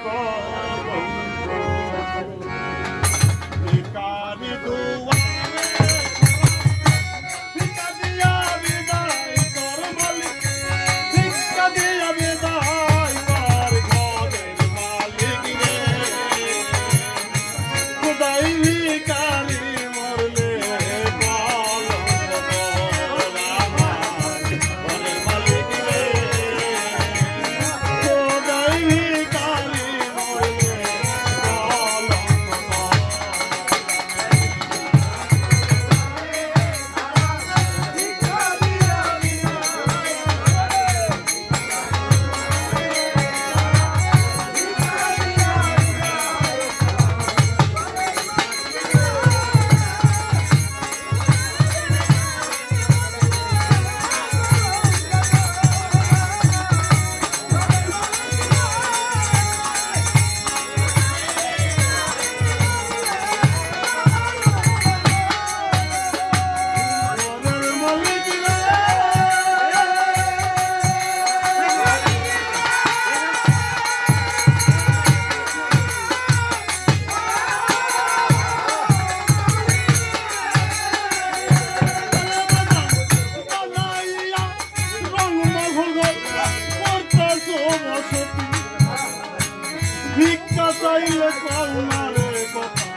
को ভিক্ষা চাইলে পাও না রে কথা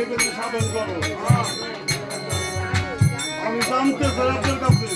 তুমি সাধন করো আমি জানতে চাই আপনার